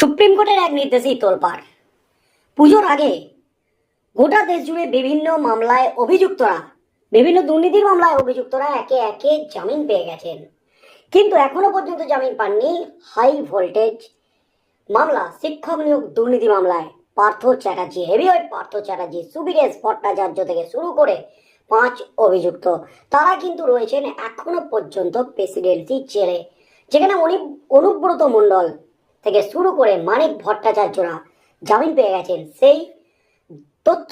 Supreme কোর্টের এক নির্দেশেই তোলপাড়। পুজোর আগে গোটা দেশ জুড়ে বিভিন্ন মামলায় অভিযুক্তরা, বিভিন্ন দুর্নীতির মামলায় অভিযুক্তরা একে একে জামিন পেয়ে গেছেন। কিন্তু এখনও পর্যন্ত জামিন পাননি হাই ভোল্টেজ মামলা, শিক্ষক নিয়োগ, দুর্নীতি মামলায়। পার্থ চ্যাটার্জি, হেভিওয়েট পার্থ চ্যাটার্জি, সুবিরেশ ভট্টাচার্য থেকে শুরু করে পাঁচ অভিযুক্ত। তারা কিন্তু রয়েছেন এখনও পর্যন্ত প্রেসিডেন্সি জেলে, যেখানে অনু- অনুব্রত মণ্ডল থেকে শুরু করে মানিক ভট্টাচার্যরা জামিন পেয়ে গেছেন। সেই তথ্য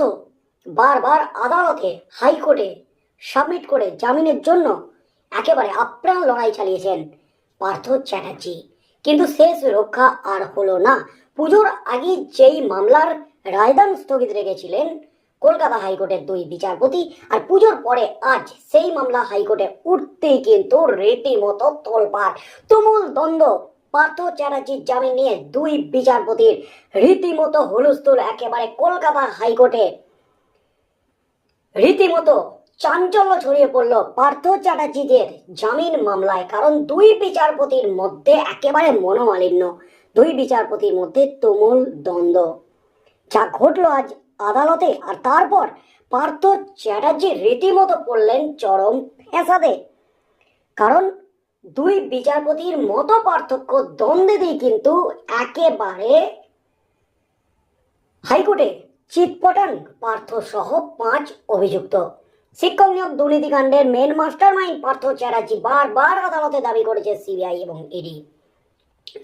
বারবার আদালতে হাইকোর্টে সাবমিট করে জামিনের জন্য একেবারে আপ্রাণ লড়াই চালিয়েছেন পার্থ চ্যাটার্জি। কিন্তু শেষ রক্ষা আর হলো না। পুজোর আগে যেই মামলার রায়দান স্থগিত রেখেছিলেন কলকাতা হাইকোর্টের দুই বিচারপতি, আর পুজোর পরে আজ সেই মামলা হাইকোর্টে উঠতেই কিন্তু রীতিমতো তোলপাড়, তুমুল দ্বন্দ্ব পার্থ চ্যাটার্জির জামিন নিয়ে দুই বিচারপতির রীতিমতো হুলস্থুল একেবারে কলকাতা হাইকোর্টে। রীতিমতো চাঞ্চল্য ছড়িয়ে পড়ল পার্থ চ্যাটার্জিদের জামিন মামলায়, কারণ দুই বিচারপতির মধ্যে একেবারে মনোমালিন্য। দুই বিচারপতির মধ্যে তুমুল দ্বন্দ্ব। যা ঘটলো আজ আদালতে, আর তারপর পার্থ চ্যাটার্জি রীতিমতো পড়লেন চরম ফেঁসাদে কারণ দুই বিচারপতির মতো পার্থক্য দ্বন্দ্বেতেই কিন্তু একেবারে হাইকোর্টে চিটপটান পার্থ সহ পাঁচ অভিযুক্ত। শিক্ষক নিয়োগ দুর্নীতিকাণ্ডের main mastermind Partha Chatterjee বারবার আদালতে দাবি করেছে সিবিআই এবং ইডি।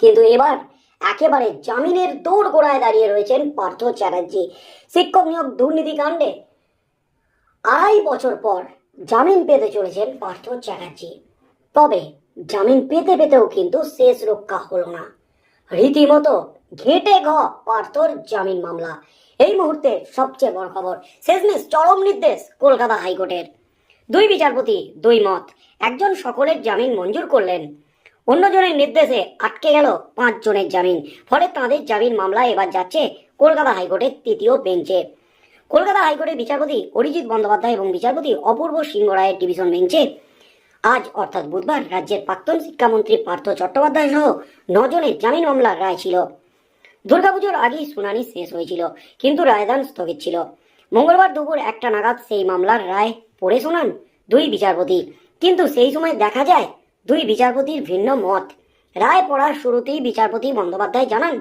কিন্তু এবার একেবারে জামিনের দৌড় গোড়ায় দাঁড়িয়ে রয়েছেন পার্থ চ্যাটার্জি। শিক্ষক নিয়োগ দুর্নীতিকাণ্ডে আড়াই বছর পর জামিন পেতে চলেছেন পার্থ চ্যাটার্জি। তবে জামিন পেতে পেতেও কিন্তু শেষ রক্ষা হলো না। রীতিমতো ঘেটে ঘ পার্থর জামিন মামলা। এই মুহূর্তে সবচেয়ে বড় খবর, শেষমেশ চরম নির্দেশ কলকাতা হাইকোর্টের। দুই বিচারপতি, দুই মত, একজন সকলের জামিন মঞ্জুর করলেন। অন্যজনের নির্দেশে আটকে গেল পাঁচ জনের জামিন, ফলে তাঁদের জামিন মামলা এবার যাচ্ছে কলকাতা হাইকোর্টের তৃতীয় বেঞ্চে। কলকাতা হাইকোর্টের বিচারপতি অরিজিৎ বন্দ্যোপাধ্যায় এবং বিচারপতি অপূর্ব সিংহ রায়ের ডিভিশন বেঞ্চে আজ অর্থাৎ বুধবার রাজ্যের প্রাক্তন শিক্ষামন্ত্রী পার্থ চট্টোপাধ্যায় সহ নজনের জামিন মামলার রায় ছিল। দুর্গাপুজোর আগেই শুনানি শেষ হয়েছিল, কিন্তু রায়দান স্থগিত ছিল। মঙ্গলবার দুপুর একটা নাগাদ সেই মামলার রায় পড়ে শোনান দুই বিচারপতি। কিন্তু সেই সময় দেখা যায়, দুই বিচারপতির ভিন্ন মত। রায় পড়ার শুরুতেই বিচারপতি বন্দ্যোপাধ্যায় জানান,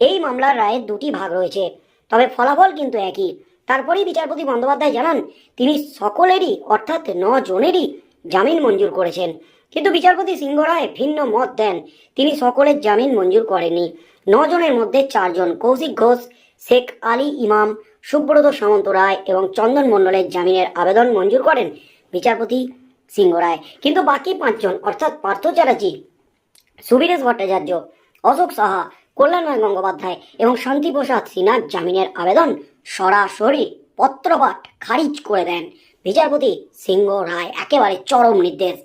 এই মামলার রায়ের দুটি ভাগ রয়েছে। তবে ফলাফল কিন্তু একই। তারপরেই বিচারপতি বন্দ্যোপাধ্যায় জানান, তিনি সকলেরই, অর্থাৎ ন জনেরই জামিন মঞ্জুর করেছেন। কিন্তু বিচারপতি সিংহ রায় ভিন্ন মত দেন। তিনি সকলের জামিন মঞ্জুর করেননি। নজনের মধ্যে চারজন কৌশিক ঘোষ, শেখ আলী ইমাম, সুব্রত সামন্ত রায় এবং চন্দন মণ্ডলের জামিনের আবেদন মঞ্জুর করেন বিচারপতি সিংহ রায় কিন্তু বাকি পাঁচজন, অর্থাৎ পার্থ চ্যাটার্জি, সুবীরেশ ভট্টাচার্য, অশোক সাহা, কল্যাণময় গঙ্গোপাধ্যায় এবং শান্তিপ্রসাদ সিনহার জামিনের আবেদন সরাসরি পত্রপাঠ খারিজ করে দেন। বিচারপতি সিংহ রায় একেবারে চরম নির্দেশ।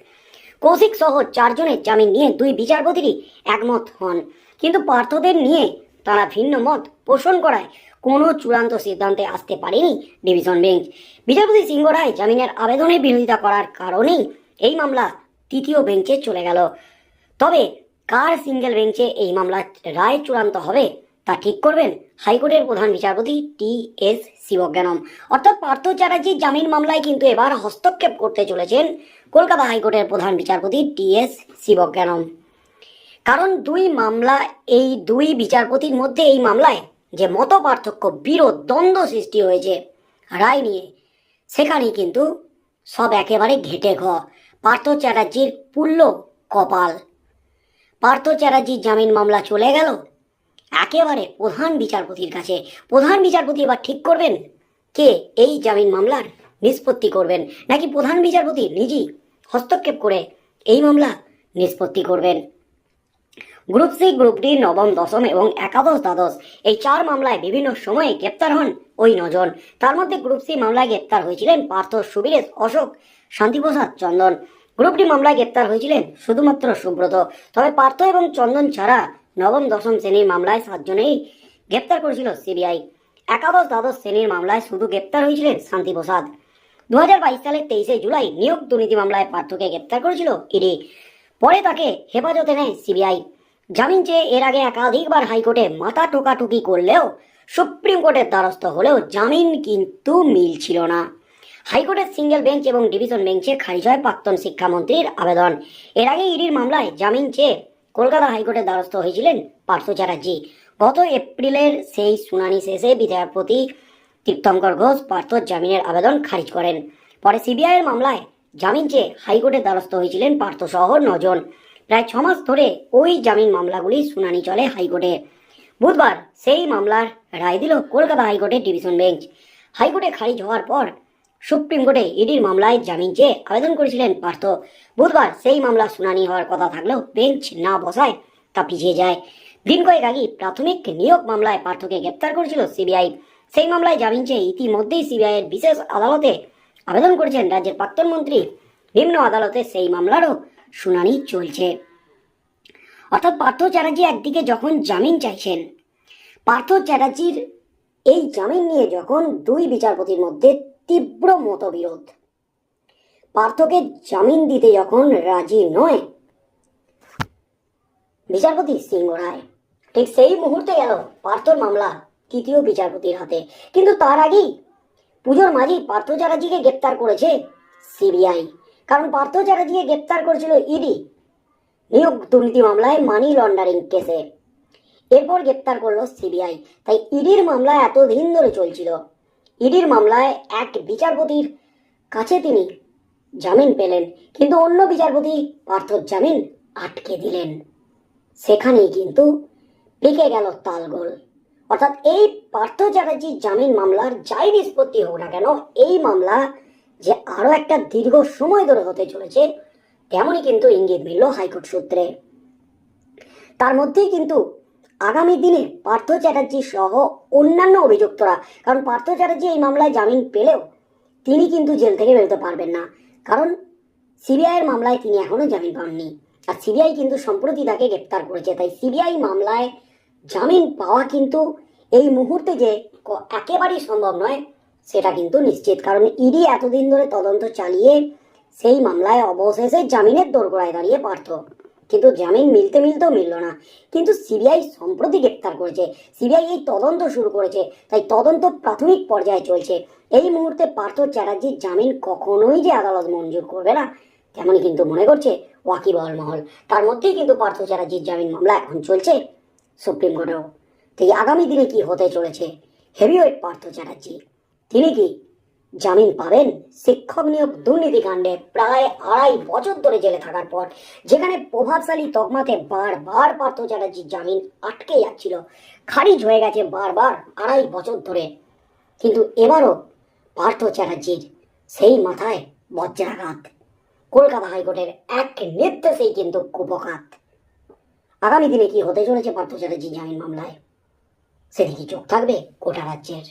কৌশিক সহ চারজনের জামিন নিয়ে দুই বিচারপতিরই একমত হন। কিন্তু পার্থদের নিয়ে তারা ভিন্ন মত পোষণ করায় কোনো চূড়ান্ত সিদ্ধান্তে আসতে পারেনি ডিভিশন বেঞ্চ। বিচারপতি সিংহ রায় জামিনের আবেদনের বিরোধিতা করার কারণেই এই মামলা তৃতীয় বেঞ্চে চলে গেল। তবে কার সিঙ্গেল বেঞ্চে এই মামলার রায় চূড়ান্ত হবে তা ঠিক করবেন? হাইকোর্টের প্রধান বিচারপতি টি এস শিবজ্ঞানম। অর্থাৎ পার্থ চ্যাটার্জির জামিন মামলায় কিন্তু এবার হস্তক্ষেপ করতে চলেছেন কলকাতা হাইকোর্টের প্রধান বিচারপতি টি এস শিবজ্ঞানম। কারণ দুই মামলা, এই দুই বিচারপতির মধ্যে এই মামলায় যে মত পার্থক্য, বিরোধ, দ্বন্দ্ব সৃষ্টি হয়েছে রায় নিয়ে, সেখানেই কিন্তু সব একেবারে ঘেটে ঘ। পার্থ চ্যাটার্জির পুল্ল কপাল। পার্থ চ্যাটার্জির জামিন মামলা চলে গেল একেবারে প্রধান বিচারপতির কাছে। প্রধান বিচারপতি এবার ঠিক করবেন? কে? এই জামিন মামলার নিষ্পত্তি করবেন। নাকি প্রধান বিচারপতি নিজেই হস্তক্ষেপ করে এই মামলা নিষ্পত্তি করবেন? গ্রুপ সি, গ্রুপ ডি, নবম, দশম এবং একাদশ দ্বাদশ এই চার মামলায় বিভিন্ন সময়ে গ্রেপ্তার হন ওই নজন। তার মধ্যে গ্রুপ সি মামলায় গ্রেপ্তার হয়েছিলেন পার্থ সুবীরেশ, অশোক, শান্তিপ্রসাদ, চন্দন। গ্রুপ ডি মামলায় গ্রেপ্তার হয়েছিলেন শুধুমাত্র সুব্রত। তবে পার্থ এবং চন্দন ছাড়া নবম দশম শ্রেণির মামলায় সাতজনেই গ্রেপ্তার করেছিল সিবিআই। একাদশ দ্বাদশ শ্রেণির মামলায় শুধু গ্রেপ্তার হয়েছিলেন শান্তিপ্রসাদ দু সালের তেইশে জুলাই নিয়োগ দুর্নীতি মামলায় পার্থকে গ্রেপ্তার করেছিল ইডি। পরে তাকে হেফাজতে নেয় সিবিআই। জামিন চেয়ে এর আগে একাধিকবার হাইকোর্টে মাথা টোকাটুকি করলেও সুপ্রিম কোর্টের দ্বারস্থ হলেও জামিন কিন্তু মিলছিল না। হাইকোর্টের সিঙ্গেল বেঞ্চ এবং ডিভিশন বেঞ্চে খারিজ হয় প্রাক্তন শিক্ষামন্ত্রীর আবেদন। এর আগে ইডির মামলায় জামিন চেয়ে কলকাতা হাইকোর্টের দ্বারস্থ হয়েছিলেন পার্থ চ্যাটার্জি। গত এপ্রিলের সেই শুনানি শেষে বিচারপতি তীর্থঙ্কর ঘোষ পার্থর জামিনের আবেদন খারিজ করেন। পরে সিবিআইয়ের মামলায় জামিন চেয়ে হাইকোর্টের দ্বারস্থ হয়েছিলেন পার্থ সহ নজন। প্রায় ছমাস ধরে ওই জামিন মামলাগুলি শুনানি চলে হাইকোর্টে। বুধবার সেই মামলার রায় দিল কলকাতা হাইকোর্টের ডিভিশন বেঞ্চ। হাইকোর্টে খারিজ হওয়ার পর সুপ্রিম কোর্টে ইডির মামলায় জামিন চেয়ে আবেদন করেছিলেন পার্থ। বুধবার সেই মামলা শুনানি হওয়ার কথা থাকলেও বেঞ্চ না বসায় তা পিছিয়ে যায়। দিন কয়েক আগে প্রাথমিক নিয়োগ মামলায় পার্থকে গ্রেপ্তার করেছিল সিবিআই। সেই মামলায় জামিন চেয়ে ইতিমধ্যেই সিবিআই এর বিশেষ আদালতে আবেদন করেছেন রাজ্যের প্রাক্তন মন্ত্রী। নিম্ন আদালতে সেই মামলারও শুনানি চলছে। অর্থাৎ পার্থ চ্যাটার্জি একদিকে যখন জামিন চাইছেন, পার্থ চ্যাটার্জির এই জামিন নিয়ে যখন দুই বিচারপতির মধ্যে তীব্র মতবিরোধ। পার্থকে জামিন দিতে যখন রাজি নয়, বিচারপতি সিংহ রায়, ঠিক সেই মুহূর্তে গেল পার্থর মামলা তৃতীয় বিচারপতির হাতে। কিন্তু তার আগেই পুজোর মাঝি পার্থ চ্যাটার্জিকে গ্রেপ্তার করেছে সিবিআই। কারণ পার্থ চ্যাটার্জিকে গ্রেপ্তার করেছিল ইডি নিয়োগ দুর্নীতি মামলায় মানি লন্ডারিং কেসে। এরপর গ্রেপ্তার করল সিবিআই। তাই ইডির মামলা এতদিন ধরে চলছিল। ইডির মামলায় এক বিচারপতির কাছে তিনি জামিন পেলেন, কিন্তু অন্য বিচারপতি পার্থর জামিন আটকে দিলেন। সেখানেই কিন্তু পেকে গেল তালগোল। অর্থাৎ এই পার্থ চ্যাটার্জির জামিন মামলার যাই নিষ্পত্তি হোক না কেন, এই মামলা যে আরও একটা দীর্ঘ সময় ধরে হতে চলেছে, তেমনই কিন্তু ইঙ্গিত মিলল হাইকোর্ট সূত্রে। তার মধ্যেই কিন্তু আগামী দিনে পার্থ চ্যাটার্জি সহ অন্যান্য অভিযুক্তরা, কারণ পার্থ চ্যাটার্জি এই মামলায় জামিন পেলেও তিনি কিন্তু জেল থেকে বেরোতে পারবেন না। কারণ সিবিআইয়ের মামলায় তিনি এখনও জামিন পাননি। আর সিবিআই কিন্তু সম্প্রতি তাকে গ্রেপ্তার করেছে। তাই সিবিআই মামলায় জামিন পাওয়া কিন্তু এই মুহূর্তে যে একেবারেই সম্ভব নয়, সেটা কিন্তু নিশ্চিত। কারণ ইডি এতদিন ধরে তদন্ত চালিয়ে সেই মামলায় অবশেষে জামিনের দোরগোড়ায় দাঁড়িয়ে পারত কিন্তু জামিন মিলতে মিলতেও মিলল না। কিন্তু সিবিআই সম্প্রতি গ্রেপ্তার করেছে। সিবিআই এই তদন্ত শুরু করেছে। তাই তদন্ত প্রাথমিক পর্যায়ে চলছে। এই মুহূর্তে পার্থ চ্যাটার্জির জামিন কখনোই যে আদালত মঞ্জুর করবে না তেমনই কিন্তু মনে করছে ওয়াকিবহল মহল। তার মধ্যেই কিন্তু পার্থ চ্যাটার্জির জামিন মামলা এখন চলছে সুপ্রিম কোর্টেও। তাই আগামী দিনে কি হতে চলেছে? হেভিওয়েট পার্থ চ্যাটার্জি। তিনি কি জামিন পাবেন। শিক্ষক নিয়োগ দুর্নীতিকাণ্ডে প্রায় আড়াই বছর ধরে জেলে থাকার পর, যেখানে প্রভাবশালী তকমাতে বারবার পার্থ চ্যাটার্জির জামিন আটকে যাচ্ছিল। খারিজ হয়ে গেছে বারবার আড়াই বছর ধরে। কিন্তু এবারও পার্থ চ্যাটার্জির সেই মাথায় বজ্রাঘাত। কলকাতা হাইকোর্টের এক নির্দেশেই কিন্তু কুপকাত আগামী দিনে কি হতে চলেছে পার্থ চ্যাটার্জির জামিন মামলায়? সেদিকে চোখ থাকবে গোটা রাজ্যের।